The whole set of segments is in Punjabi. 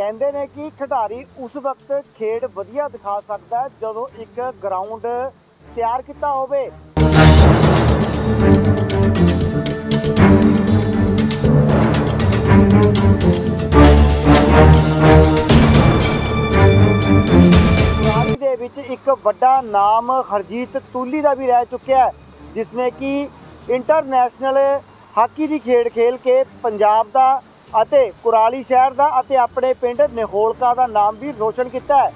ਕਹਿੰਦੇ ਨੇ ਕਿ ਖਿਡਾਰੀ ਉਸ ਵਕਤ ਖੇਡ ਵਧੀਆ ਦਿਖਾ ਸਕਦਾ ਹੈ ਜਦੋਂ ਇੱਕ ਗਰਾਊਂਡ ਤਿਆਰ ਕੀਤਾ ਹੋਵੇ। ਦੇ ਵਿੱਚ ਇੱਕ ਵੱਡਾ ਨਾਮ ਹਰਜੀਤ ਤੂਲੀ ਦਾ ਵੀ ਰਹਿ ਚੁੱਕਿਆ ਹੈ, ਜਿਸ ਨੇ ਕਿ ਇੰਟਰਨੈਸ਼ਨਲ ਹਾਕੀ ਦੀ ਖੇਡ ਖੇਲ ਕੇ ਪੰਜਾਬ ਦਾ ਅਤੇ ਕੁਰਾਲੀ ਸ਼ਹਿਰ ਦਾ ਅਤੇ ਆਪਣੇ ਪਿੰਡ ਨਿਹੋਲਕਾ ਦਾ ਨਾਮ ਵੀ ਰੋਸ਼ਨ ਕੀਤਾ ਹੈ।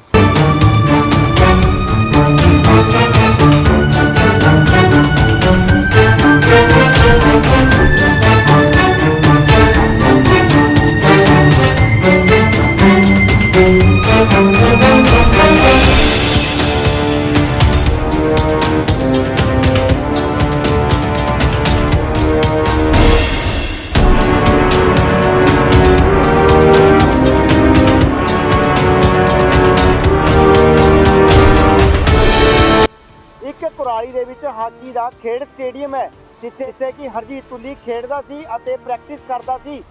ਵਿੱਚ ਹਾਕੀ ਦਾ ਖੇਡ ਸਟੇਡੀਅਮ ਹੈ, ਜਿੱਥੇ ਜਿੱਥੇ ਕਿ ਹਰਜੀਤ ਤੁਲੀ ਖੇਡਦਾ ਸੀ ਅਤੇ ਪ੍ਰੈਕਟਿਸ ਕਰਦਾ ਸੀ।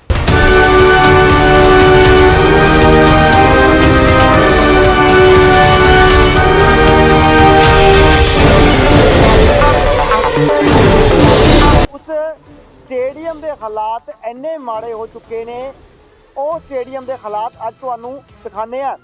ਉਸ ਸਟੇਡੀਅਮ ਦੇ ਹਾਲਾਤ ਇੰਨੇ ਮਾੜੇ ਹੋ ਚੁੱਕੇ ਨੇ। ਉਹ ਸਟੇਡੀਅਮ ਦੇ ਹਾਲਾਤ ਅੱਜ ਤੁਹਾਨੂੰ ਦਿਖਾਣੇ ਆ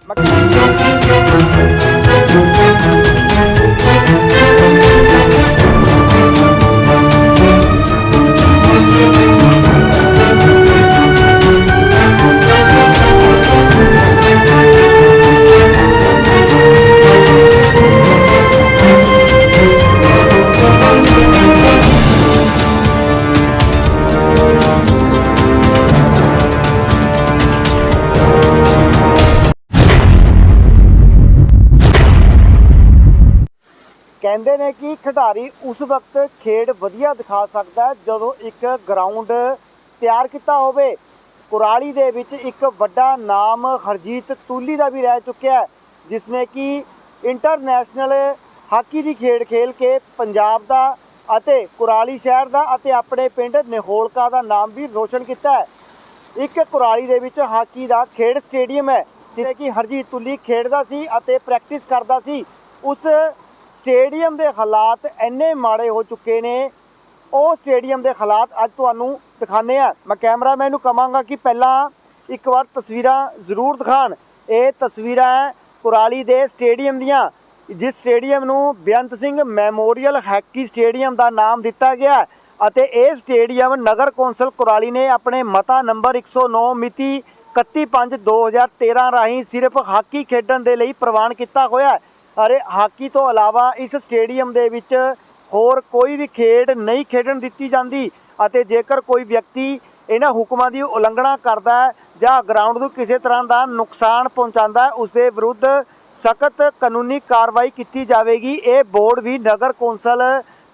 ਕਹਿੰਦੇ ਨੇ ਕਿ ਖਿਡਾਰੀ ਉਸ ਵਕਤ ਖੇਡ ਵਧੀਆ ਦਿਖਾ ਸਕਦਾ ਹੈ ਜਦੋਂ ਇੱਕ ਗਰਾਊਂਡ ਤਿਆਰ ਕੀਤਾ ਹੋਵੇ। ਕੁਰਾਲੀ ਦੇ ਵਿੱਚ ਇੱਕ ਵੱਡਾ ਨਾਮ ਹਰਜੀਤ ਤੁਲੀ ਦਾ ਵੀ ਰਹਿ ਚੁੱਕਿਆ ਹੈ, ਜਿਸ ਨੇ ਕਿ ਇੰਟਰਨੈਸ਼ਨਲ ਹਾਕੀ ਦੀ ਖੇਡ ਖੇਲ ਕੇ ਪੰਜਾਬ ਦਾ ਅਤੇ ਕੁਰਾਲੀ ਸ਼ਹਿਰ ਦਾ ਅਤੇ ਆਪਣੇ ਪਿੰਡ ਨਿਹੋਲਕਾ ਦਾ ਨਾਮ ਵੀ ਰੋਸ਼ਨ ਕੀਤਾ ਹੈ। ਇੱਕ ਕੁਰਾਲੀ ਦੇ ਵਿੱਚ ਹਾਕੀ ਦਾ ਖੇਡ ਸਟੇਡੀਅਮ ਹੈ, ਜਿੱਥੇ ਕਿ ਹਰਜੀਤ ਤੁਲੀ ਖੇਡਦਾ ਸੀ ਅਤੇ ਪ੍ਰੈਕਟਿਸ ਕਰਦਾ ਸੀ। ਉਸ ਸਟੇਡੀਅਮ ਦੇ ਹਾਲਾਤ ਇੰਨੇ ਮਾੜੇ ਹੋ ਚੁੱਕੇ ਨੇ। ਉਹ ਸਟੇਡੀਅਮ ਦੇ ਹਾਲਾਤ ਅੱਜ ਤੁਹਾਨੂੰ ਦਿਖਾਣੇ ਆ ਮੈਂ ਕੈਮਰਾਮੈਨ ਨੂੰ ਕਹਾਂਗਾ ਕਿ ਪਹਿਲਾਂ ਇੱਕ ਵਾਰ ਤਸਵੀਰਾਂ ਜ਼ਰੂਰ ਦਿਖਾਣ ਇਹ ਤਸਵੀਰਾਂ ਹੈ ਕੁਰਾਲੀ ਦੇ ਸਟੇਡੀਅਮ ਦੀਆਂ, ਜਿਸ ਸਟੇਡੀਅਮ ਨੂੰ Beant Singh memorial hockey stadium ਦਾ ਨਾਮ ਦਿੱਤਾ ਗਿਆ ਅਤੇ ਇਹ ਸਟੇਡੀਅਮ ਨਗਰ ਕੌਂਸਲ ਕੁਰਾਲੀ ਨੇ ਆਪਣੇ ਮਤਾ ਨੰਬਰ 109 ਮਿਤੀ 31/5/2013 ਰਾਹੀਂ ਸਿਰਫ ਹਾਕੀ ਖੇਡਣ ਦੇ ਲਈ ਪ੍ਰਵਾਨ ਕੀਤਾ ਹੋਇਆ ਅਰੇ ਹਾਕੀ ਤੋਂ ਇਲਾਵਾ ਇਸ ਸਟੇਡੀਅਮ ਦੇ ਵਿੱਚ ਹੋਰ ਕੋਈ ਵੀ ਖੇਡ ਨਹੀਂ ਖੇਡਣ ਦਿੱਤੀ ਜਾਂਦੀ ਅਤੇ ਜੇਕਰ ਕੋਈ ਵਿਅਕਤੀ ਇਹਨਾਂ ਹੁਕਮਾਂ ਦੀ ਉਲੰਘਣਾ ਕਰਦਾ ਹੈ ਜਾਂ ਗਰਾਊਂਡ ਨੂੰ ਕਿਸੇ ਤਰ੍ਹਾਂ ਦਾ ਨੁਕਸਾਨ ਪਹੁੰਚਾਉਂਦਾ ਹੈ ਉਸ ਦੇ ਵਿਰੁੱਧ ਸਖਤ ਕਾਨੂੰਨੀ ਕਾਰਵਾਈ ਕੀਤੀ ਜਾਵੇਗੀ। ਇਹ ਬੋਰਡ ਵੀ ਨਗਰ ਕੌਂਸਲ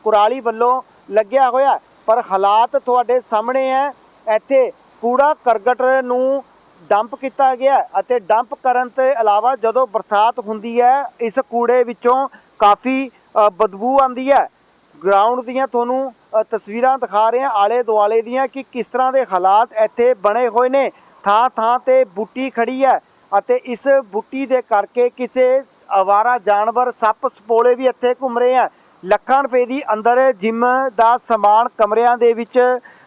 ਕੁਰਾਲੀ ਵੱਲੋਂ ਲੱਗਿਆ ਹੋਇਆ ਪਰ ਹਾਲਾਤ ਤੁਹਾਡੇ ਸਾਹਮਣੇ ਹੈ। ਇੱਥੇ ਕੂੜਾ ਕਰਕਟ ਨੂੰ ਡੰਪ ਕੀਤਾ ਗਿਆ ਅਤੇ ਡੰਪ ਕਰਨ ਤੋਂ ਇਲਾਵਾ ਜਦੋਂ ਬਰਸਾਤ ਹੁੰਦੀ ਹੈ, ਇਸ ਕੂੜੇ ਵਿੱਚੋਂ ਕਾਫੀ ਬਦਬੂ ਆਉਂਦੀ ਹੈ। ਗਰਾਊਂਡ ਦੀਆਂ ਤੁਹਾਨੂੰ ਤਸਵੀਰਾਂ ਦਿਖਾ ਰਹੇ ਹਾਂ ਆਲੇ ਦੁਆਲੇ ਦੀਆਂ ਕਿ ਕਿਸ ਤਰ੍ਹਾਂ ਦੇ ਹਾਲਾਤ ਇੱਥੇ ਬਣੇ ਹੋਏ ਨੇ। ਥਾਂ ਥਾਂ ਤੇ ਬੁੱਟੀ ਖੜੀ ਹੈ ਅਤੇ ਇਸ ਬੁੱਟੀ ਦੇ ਕਰਕੇ ਕਿਸੇ ਆਵਾਰਾ ਜਾਨਵਰ ਸੱਪ ਸਪੋਲੇ ਵੀ ਇੱਥੇ ਘੁੰਮ ਰਹੇ ਆ ਲੱਖਾਂ ਰੁਪਏ ਦੀ ਅੰਦਰ ਜਿਮ ਦਾ ਸਮਾਨ ਕਮਰਿਆਂ ਦੇ ਵਿੱਚ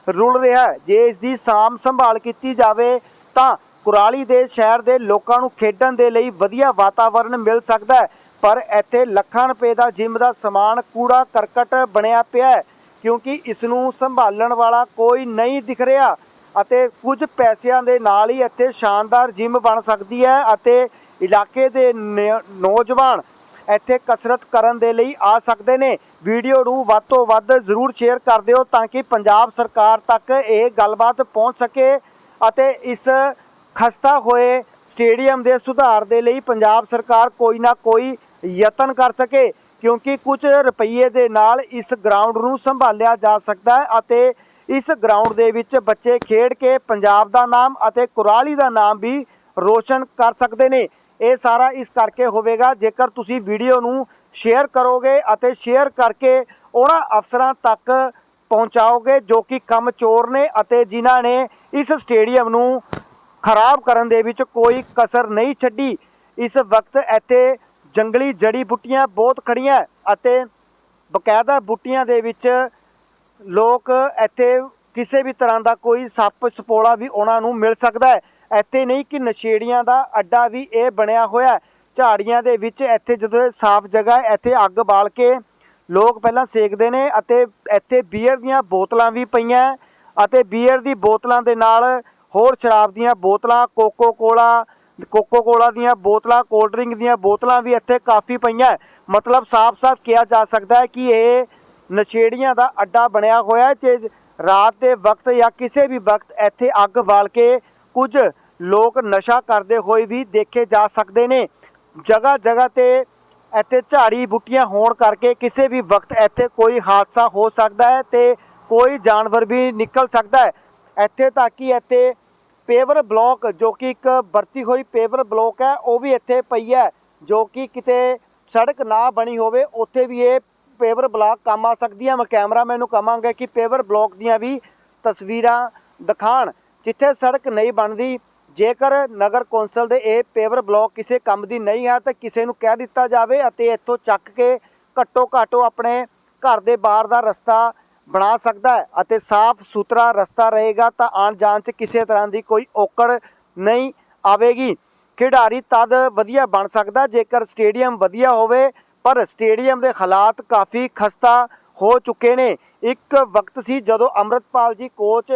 ਰੁਲ ਰਿਹਾ ਜੇ ਇਸ ਦੀ ਸਾਂਭ ਸੰਭਾਲ ਕੀਤੀ ਜਾਵੇ ਤਾਂ ਕੁਰਾਲੀ ਦੇ ਸ਼ਹਿਰ ਦੇ ਲੋਕਾਂ ਨੂੰ ਖੇਡਣ ਦੇ ਲਈ ਵਧੀਆ ਵਾਤਾਵਰਣ ਮਿਲ ਸਕਦਾ ਹੈ। ਪਰ ਇੱਥੇ ਲੱਖਾਂ ਰੁਪਏ ਦਾ ਜਿਮ ਦਾ ਸਮਾਨ ਕੂੜਾ ਕਰਕਟ ਬਣਿਆ ਪਿਆ ਹੈ, ਕਿਉਂਕਿ ਇਸ ਨੂੰ ਸੰਭਾਲਣ ਵਾਲਾ ਕੋਈ ਨਹੀਂ ਦਿਖ ਰਿਹਾ ਅਤੇ ਕੁਝ ਪੈਸਿਆਂ ਦੇ ਨਾਲ ਹੀ ਇੱਥੇ ਸ਼ਾਨਦਾਰ ਜਿਮ ਬਣ ਸਕਦੀ ਹੈ ਅਤੇ ਇਲਾਕੇ ਦੇ ਨ- ਨੌਜਵਾਨ ਇੱਥੇ ਕਸਰਤ ਕਰਨ ਦੇ ਲਈ ਆ ਸਕਦੇ ਨੇ। ਵੀਡੀਓ ਨੂੰ ਵੱਧ ਤੋਂ ਵੱਧ ਜ਼ਰੂਰ ਸ਼ੇਅਰ ਕਰ ਦਿਓ ਤਾਂ ਕਿ ਪੰਜਾਬ ਸਰਕਾਰ ਤੱਕ ਇਹ ਗੱਲਬਾਤ ਪਹੁੰਚ ਸਕੇ। ਅਤੇ ਇਸ ਖਸਤਾ ਹੋਏ ਸਟੇਡੀਅਮ ਦੇ ਸੁਧਾਰ ਦੇ ਲਈ ਪੰਜਾਬ ਸਰਕਾਰ ਕੋਈ ਨਾ ਕੋਈ ਯਤਨ ਕਰ ਸਕੇ, ਕਿਉਂਕਿ ਕੁਝ ਰੁਪਈਏ ਦੇ ਨਾਲ ਇਸ ਗਰਾਊਂਡ ਨੂੰ ਸੰਭਾਲਿਆ ਜਾ ਸਕਦਾ ਹੈ ਅਤੇ ਇਸ ਗਰਾਊਂਡ ਦੇ ਵਿੱਚ ਬੱਚੇ ਖੇਡ ਕੇ ਪੰਜਾਬ ਦਾ ਨਾਮ ਅਤੇ ਕੁਰਾਲੀ ਦਾ ਨਾਮ ਵੀ ਰੋਸ਼ਨ ਕਰ ਸਕਦੇ ਨੇ। ਇਹ ਸਾਰਾ ਇਸ ਕਰਕੇ ਹੋਵੇਗਾ, ਜੇਕਰ ਤੁਸੀਂ ਵੀਡੀਓ ਨੂੰ ਸ਼ੇਅਰ ਕਰੋਗੇ ਅਤੇ ਸ਼ੇਅਰ ਕਰਕੇ ਉਹਨਾਂ ਅਫਸਰਾਂ ਤੱਕ ਪਹੁੰਚਾਓਗੇ ਜੋ ਕਿ ਕੰਮ ਚੋਰ ਨੇ ਅਤੇ ਜਿਨ੍ਹਾਂ ਨੇ ਇਸ ਸਟੇਡੀਅਮ ਨੂੰ ਖਰਾਬ ਕਰਨ ਦੇ ਵਿੱਚ ਕੋਈ ਕਸਰ ਨਹੀਂ ਛੱਡੀ। ਇਸ ਵਕਤ ਇੱਥੇ ਜੰਗਲੀ ਜੜੀ ਬੂਟੀਆਂ ਬਹੁਤ ਖੜੀਆਂ ਅਤੇ ਬਕਾਇਦਾ ਬੂਟੀਆਂ ਦੇ ਵਿੱਚ ਲੋਕ ਇੱਥੇ ਕਿਸੇ ਵੀ ਤਰ੍ਹਾਂ ਦਾ ਕੋਈ ਸੱਪ ਸਪੋਲਾ ਵੀ ਉਹਨਾਂ ਨੂੰ ਮਿਲ ਸਕਦਾ ਹੈ। ਇੱਥੇ ਨਹੀਂ ਕਿ ਨਸ਼ੇੜੀਆਂ ਦਾ ਅੱਡਾ ਵੀ ਇਹ ਬਣਿਆ ਹੋਇਆ ਝਾੜੀਆਂ ਦੇ ਵਿੱਚ ਇੱਥੇ ਜਦੋਂ ਇਹ ਸਾਫ਼ ਜਗ੍ਹਾ ਇੱਥੇ ਅੱਗ ਬਾਲ ਕੇ ਲੋਕ ਪਹਿਲਾਂ ਸੇਕਦੇ ਨੇ ਅਤੇ ਇੱਥੇ ਬੀਅਰ ਦੀਆਂ ਬੋਤਲਾਂ ਵੀ ਪਈਆਂ ਅਤੇ ਬੀਅਰ ਦੀ ਬੋਤਲਾਂ ਦੇ ਨਾਲ ਹੋਰ ਸ਼ਰਾਬ ਦੀਆਂ ਬੋਤਲਾਂ ਕੋਕੋ ਕੋਲਾ ਕੋਕੋ ਕੋਲਾ ਦੀਆਂ ਬੋਤਲਾਂ ਕੋਲਡ ਡਰਿੰਕ ਦੀਆਂ ਬੋਤਲਾਂ ਵੀ ਇੱਥੇ ਕਾਫੀ ਪਈਆਂ। ਮਤਲਬ ਸਾਫ਼-ਸਾਫ਼ ਕਿਹਾ ਜਾ ਸਕਦਾ ਹੈ ਕਿ ਇਹ ਨਸ਼ੇੜੀਆਂ ਦਾ ਅੱਡਾ ਬਣਿਆ ਹੋਇਆ ਜੇ ਰਾਤ ਦੇ ਵਕਤ ਜਾਂ ਕਿਸੇ ਵੀ ਵਕਤ ਇੱਥੇ ਅੱਗ ਬਾਲ ਕੇ ਕੁਝ ਲੋਕ ਨਸ਼ਾ ਕਰਦੇ ਹੋਏ ਵੀ ਦੇਖੇ ਜਾ ਸਕਦੇ ਨੇ। ਜਗ੍ਹਾ ਜਗ੍ਹਾ ਤੇ ਇੱਥੇ ਝਾੜੀ ਬੂਟੀਆਂ ਹੋਣ ਕਰਕੇ ਕਿਸੇ ਵੀ ਵਕਤ ਇੱਥੇ ਕੋਈ ਹਾਦਸਾ ਹੋ ਸਕਦਾ ਹੈ ਤੇ ਕੋਈ ਜਾਨਵਰ ਵੀ ਨਿਕਲ ਸਕਦਾ ਹੈ। ਇੱਥੇ ਤੱਕ ਕਿ ਇੱਥੇ ਪੇਵਰ ਬਲੌਕ ਜੋ ਕਿ ਇੱਕ ਵਰਤੀ ਹੋਈ ਪੇਵਰ ਬਲੌਕ ਹੈ, ਉਹ ਵੀ ਇੱਥੇ ਪਈ ਹੈ, ਜੋ ਕਿ ਕਿਤੇ ਸੜਕ ਨਾ ਬਣੀ ਹੋਵੇ, ਉੱਥੇ ਵੀ ਇਹ ਪੇਵਰ ਬਲੌਕ ਕੰਮ ਆ ਸਕਦੀ ਹੈ। ਮੈਂ ਕੈਮਰਾਮੈਨ ਨੂੰ ਕਹਾਂਗਾ ਕਿ ਪੇਵਰ ਬਲੌਕ ਦੀਆਂ ਵੀ ਤਸਵੀਰਾਂ ਦਿਖਾਣ, ਜਿੱਥੇ ਸੜਕ ਨਹੀਂ ਬਣਦੀ ਜੇਕਰ ਨਗਰ ਕੌਂਸਲ ਦੇ ਇਹ ਪੇਵਰ ਬਲੌਕ ਕਿਸੇ ਕੰਮ ਦੀ ਨਹੀਂ ਹੈ ਤਾਂ ਕਿਸੇ ਨੂੰ ਕਹਿ ਦਿੱਤਾ ਜਾਵੇ ਅਤੇ ਇੱਥੋਂ ਚੱਕ ਕੇ ਘੱਟੋ ਘੱਟ ਉਹ ਆਪਣੇ ਘਰ ਦੇ ਬਾਹਰ ਦਾ ਰਸਤਾ ਬਣਾ ਸਕਦਾ ਹੈ ਅਤੇ ਸਾਫ਼ ਸੁਥਰਾ ਰਸਤਾ ਰਹੇਗਾ ਤਾਂ ਆਉਣ ਜਾਣ 'ਚ ਕਿਸੇ ਤਰ੍ਹਾਂ ਦੀ ਕੋਈ ਔਕੜ ਨਹੀਂ ਆਵੇਗੀ। ਖਿਡਾਰੀ ਤਦ ਵਧੀਆ ਬਣ ਸਕਦਾ ਜੇਕਰ ਸਟੇਡੀਅਮ ਵਧੀਆ ਹੋਵੇ, ਪਰ ਸਟੇਡੀਅਮ ਦੇ ਹਾਲਾਤ ਕਾਫੀ ਖਸਤਾ ਹੋ ਚੁੱਕੇ ਨੇ। ਇੱਕ ਵਕਤ ਸੀ ਜਦੋਂ ਅੰਮ੍ਰਿਤਪਾਲ ਜੀ ਕੋਚ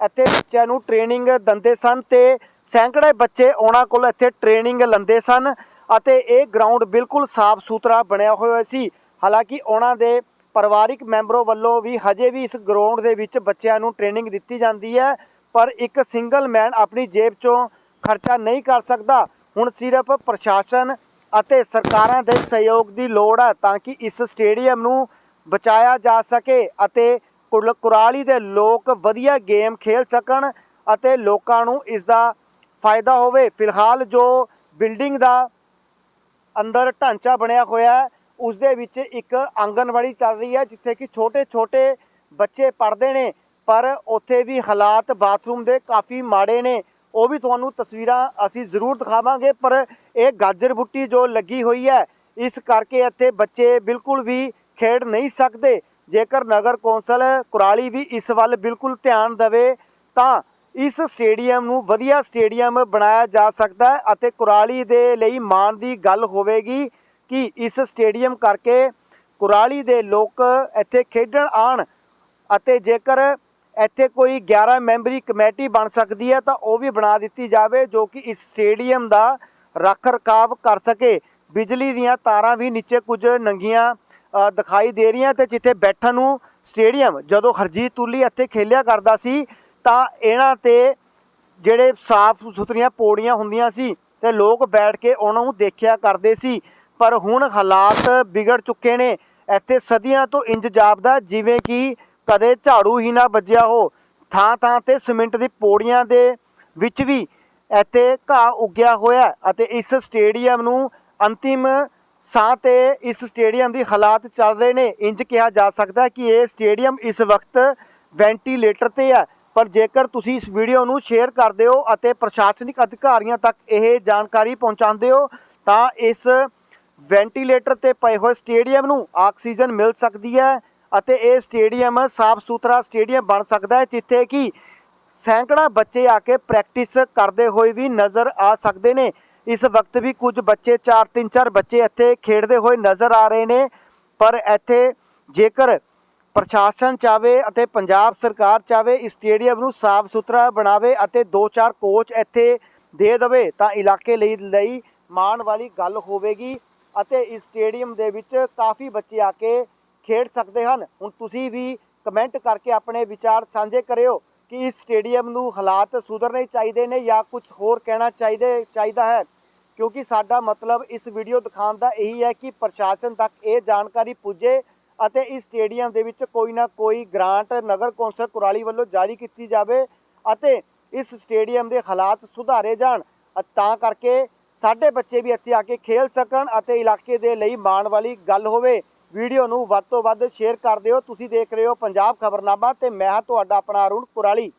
ਇੱਥੇ ਬੱਚਿਆਂ ਨੂੰ ਟ੍ਰੇਨਿੰਗ ਦਿੰਦੇ ਸਨ ਤੇ ਸੈਂਕੜੇ ਬੱਚੇ ਉਹਨਾਂ ਕੋਲ ਇੱਥੇ ਟ੍ਰੇਨਿੰਗ ਲੈਂਦੇ ਸਨ ਅਤੇ ਇਹ ਗਰਾਊਂਡ ਬਿਲਕੁਲ ਸਾਫ਼ ਸੁਥਰਾ ਬਣਿਆ ਹੋਇਆ ਸੀ। ਹਾਲਾਂਕਿ ਉਹਨਾਂ ਦੇ ਪਰਿਵਾਰਿਕ ਮੈਂਬਰਾਂ ਵੱਲੋਂ ਵੀ ਹਜੇ ਵੀ ਇਸ ਗਰਾਊਂਡ ਦੇ ਵਿੱਚ ਬੱਚਿਆਂ ਨੂੰ ਟ੍ਰੇਨਿੰਗ ਦਿੱਤੀ ਜਾਂਦੀ ਹੈ, ਪਰ ਇੱਕ ਸਿੰਗਲ ਮੈਨ ਆਪਣੀ ਜੇਬ ਚੋਂ ਖਰਚਾ ਨਹੀਂ ਕਰ ਸਕਦਾ। ਹੁਣ ਸਿਰਫ ਪ੍ਰਸ਼ਾਸਨ ਅਤੇ ਸਰਕਾਰਾਂ ਦੇ ਸਹਿਯੋਗ ਦੀ ਲੋੜ ਹੈ ਤਾਂ ਕਿ ਇਸ ਸਟੇਡੀਅਮ ਨੂੰ ਬਚਾਇਆ ਜਾ ਸਕੇ ਅਤੇ ਕੁਲ- ਕੁਰਾਲੀ ਦੇ ਲੋਕ ਵਧੀਆ ਗੇਮ ਖੇਡ ਸਕਣ ਅਤੇ ਲੋਕਾਂ ਨੂੰ ਇਸ ਦਾ ਫਾਇਦਾ ਹੋਵੇ। ਫਿਲਹਾਲ ਜੋ ਬਿਲਡਿੰਗ ਦਾ ਅੰਦਰ ਢਾਂਚਾ ਬਣਿਆ ਹੋਇਆ ਹੈ ਉਸ ਦੇ ਵਿੱਚ ਇੱਕ ਆਂਗਨਵਾੜੀ ਚੱਲ ਰਹੀ ਹੈ, ਜਿੱਥੇ ਕਿ ਛੋਟੇ ਛੋਟੇ ਬੱਚੇ ਪੜ੍ਹਦੇ ਨੇ, ਪਰ ਉੱਥੇ ਵੀ ਹਾਲਾਤ ਬਾਥਰੂਮ ਦੇ ਕਾਫੀ ਮਾੜੇ ਨੇ। ਉਹ ਵੀ ਤੁਹਾਨੂੰ ਤਸਵੀਰਾਂ ਅਸੀਂ ਜ਼ਰੂਰ ਦਿਖਾਵਾਂਗੇ, ਪਰ ਇਹ ਗਾਜਰ ਬੁੱਟੀ ਜੋ ਲੱਗੀ ਹੋਈ ਹੈ, ਇਸ ਕਰਕੇ ਇੱਥੇ ਬੱਚੇ ਬਿਲਕੁਲ ਵੀ ਖੇਡ ਨਹੀਂ ਸਕਦੇ। ਜੇਕਰ ਨਗਰ ਕੌਂਸਲ ਕੁਰਾਲੀ ਵੀ ਇਸ ਵੱਲ ਬਿਲਕੁਲ ਧਿਆਨ ਦੇਵੇ, ਤਾਂ ਇਸ ਸਟੇਡੀਅਮ ਨੂੰ ਵਧੀਆ ਸਟੇਡੀਅਮ ਬਣਾਇਆ ਜਾ ਸਕਦਾ ਹੈ ਅਤੇ ਕੁਰਾਲੀ ਦੇ ਲਈ ਮਾਣ ਦੀ ਗੱਲ ਹੋਵੇਗੀ ਕਿ ਇਸ ਸਟੇਡੀਅਮ ਕਰਕੇ ਕੁਰਾਲੀ ਦੇ ਲੋਕ ਇੱਥੇ ਖੇਡਣ ਆਣ ਅਤੇ ਜੇਕਰ ਇੱਥੇ ਕੋਈ 11 ਮੈਂਬਰੀ ਕਮੇਟੀ ਬਣ ਸਕਦੀ ਹੈ ਤਾਂ ਉਹ ਵੀ ਬਣਾ ਦਿੱਤੀ ਜਾਵੇ ਜੋ ਕਿ ਇਸ ਸਟੇਡੀਅਮ ਦਾ ਰੱਖ ਰਖਾਵ ਕਰ ਸਕੇ। ਬਿਜਲੀ ਦੀਆਂ ਤਾਰਾਂ ਵੀ ਨੀਚੇ ਕੁਝ ਨੰਗੀਆਂ ਦਿਖਾਈ ਦੇ ਰਹੀਆਂ ਤੇ ਜਿੱਥੇ ਬੈਠਣ ਨੂੰ ਸਟੇਡੀਅਮ ਜਦੋਂ ਹਰਜੀਤ ਤੁੱਲੀ ਇੱਥੇ ਖੇਲਿਆ ਕਰਦਾ ਸੀ ਤਾਂ ਇਹਨਾਂ ਤੇ ਜਿਹੜੇ ਸਾਫ਼ ਸੁਥਰੀਆਂ ਪੌੜੀਆਂ ਹੁੰਦੀਆਂ ਸੀ ਤੇ ਲੋਕ ਬੈਠ ਕੇ ਉਹਨਾਂ ਨੂੰ ਦੇਖਿਆ ਕਰਦੇ ਸੀ। ਪਰ ਹੁਣ ਹਾਲਾਤ ਵਿਗੜ ਚੁੱਕੇ ਨੇ। ਇੱਥੇ ਸਦੀਆਂ ਤੋਂ ਇੰਜ ਜਾਪਦਾ ਜਿਵੇਂ ਕਿ ਕਦੇ ਝਾੜੂ ਹੀ ਨਾ ਵੱਜਿਆ ਹੋ। ਥਾਂ ਥਾਂ ਤੇ ਸੀਮਿੰਟ ਦੀ ਪੌੜੀਆਂ ਦੇ ਵਿੱਚ ਵੀ ਇੱਥੇ ਘਾਹ ਉੱਗਿਆ ਹੋਇਆ ਅਤੇ ਇਸ ਸਟੇਡੀਅਮ ਨੂੰ ਅੰਤਿਮ ਸਾਹ ਤੇ ਇਸ ਸਟੇਡੀਅਮ ਦੀ ਹਾਲਾਤ ਚੱਲ ਰਹੇ ਨੇ। ਇੰਜ ਕਿਹਾ ਜਾ ਸਕਦਾ ਕਿ ਇਹ ਸਟੇਡੀਅਮ ਇਸ ਵਕਤ ਵੈਂਟੀਲੇਟਰ ਤੇ ਹੈ। ਪਰ ਜੇਕਰ ਤੁਸੀਂ ਇਸ ਵੀਡੀਓ ਨੂੰ ਸ਼ੇਅਰ ਕਰਦੇ ਹੋ ਅਤੇ ਪ੍ਰਸ਼ਾਸਨਿਕ ਅਧਿਕਾਰੀਆਂ ਤੱਕ ਇਹ ਜਾਣਕਾਰੀ ਪਹੁੰਚਾਉਂਦੇ ਹੋ, ਤਾਂ ਇਸ ਵੈਂਟੀਲੇਟਰ ਤੇ ਪਏ ਹੋਏ ਸਟੇਡੀਅਮ ਨੂੰ ਆਕਸੀਜਨ ਮਿਲ ਸਕਦੀ ਹੈ ਅਤੇ ਇਹ ਸਟੇਡੀਅਮ ਸਾਫ਼ ਸੁਥਰਾ ਸਟੇਡੀਅਮ ਬਣ ਸਕਦਾ ਹੈ, ਜਿੱਥੇ ਕਿ ਸੈਂਕੜਾ ਬੱਚੇ ਆ ਕੇ ਪ੍ਰੈਕਟਿਸ ਕਰਦੇ ਹੋਏ ਵੀ ਨਜ਼ਰ ਆ ਸਕਦੇ ਨੇ। ਇਸ ਵਕਤ ਵੀ ਕੁਝ ਬੱਚੇ 4 3 4 ਬੱਚੇ ਇੱਥੇ ਖੇਡਦੇ ਹੋਏ ਨਜ਼ਰ ਆ ਰਹੇ ਨੇ। ਪਰ ਇੱਥੇ ਜੇਕਰ ਪ੍ਰਸ਼ਾਸਨ ਚਾਵੇ ਅਤੇ ਪੰਜਾਬ ਸਰਕਾਰ ਚਾਵੇ ਇਸ ਸਟੇਡੀਅਮ ਨੂੰ ਸਾਫ਼ ਸੁਥਰਾ ਬਣਾਵੇ ਅਤੇ 2-4 ਕੋਚ ਇੱਥੇ ਦੇ ਦੇਵੇ, ਤਾਂ ਇਲਾਕੇ ਲਈ ਲਈ ਮਾਣ ਵਾਲੀ ਗੱਲ ਹੋਵੇਗੀ ਅਤੇ ਇਸ ਸਟੇਡੀਅਮ ਦੇ ਵਿੱਚ ਕਾਫੀ ਬੱਚੇ ਆ ਕੇ ਖੇਡ ਸਕਦੇ ਹਨ। ਹੁਣ ਤੁਸੀਂ ਵੀ ਕਮੈਂਟ ਕਰਕੇ ਆਪਣੇ ਵਿਚਾਰ ਸਾਂਝੇ ਕਰਿਓ ਕਿ ਇਸ ਸਟੇਡੀਅਮ ਨੂੰ ਹਾਲਾਤ ਸੁਧਰਨੇ ਚਾਹੀਦੇ ਨੇ ਜਾਂ ਕੁਝ ਹੋਰ ਕਹਿਣਾ ਚਾਹੀਦੇ, ਚਾਹੀਦਾ ਹੈ। ਕਿਉਂਕਿ ਸਾਡਾ ਮਤਲਬ ਇਸ ਵੀਡੀਓ ਦਿਖਾਉਣ ਦਾ ਇਹੀ ਹੈ ਕਿ ਪ੍ਰਸ਼ਾਸਨ ਤੱਕ ਇਹ ਜਾਣਕਾਰੀ ਪੁੱਜੇ ਅਤੇ ਇਸ ਸਟੇਡੀਅਮ ਦੇ ਵਿੱਚ ਕੋਈ ਨਾ ਕੋਈ ਗ੍ਰਾਂਟ ਨਗਰ ਕੌਂਸਲ ਕੁਰਾਲੀ ਵੱਲੋਂ ਜਾਰੀ ਕੀਤੀ ਜਾਵੇ ਅਤੇ ਇਸ ਸਟੇਡੀਅਮ ਦੇ ਹਾਲਾਤ ਸੁਧਾਰੇ ਜਾਣ। ਤਾਂ ਕਰਕੇ ਸਾਡੇ ਬੱਚੇ ਵੀ ਇੱਥੇ ਆ ਕੇ ਖੇਲ ਸਕਣ ਅਤੇ ਇਲਾਕੇ ਦੇ ਲਈ ਮਾਣ ਵਾਲੀ ਗੱਲ ਹੋਵੇ। ਵੀਡੀਓ ਨੂੰ ਵੱਧ ਤੋਂ ਵੱਧ ਸ਼ੇਅਰ ਕਰ ਦਿਓ। ਤੁਸੀਂ ਦੇਖ ਰਹੇ ਹੋ ਪੰਜਾਬ ਖਬਰਨਾਮਾ ਤੇ ਮੈਂ ਹਾਂ ਤੁਹਾਡਾ ਆਪਣਾ ਅਰੁਣ ਕੁਰਾਲੀ।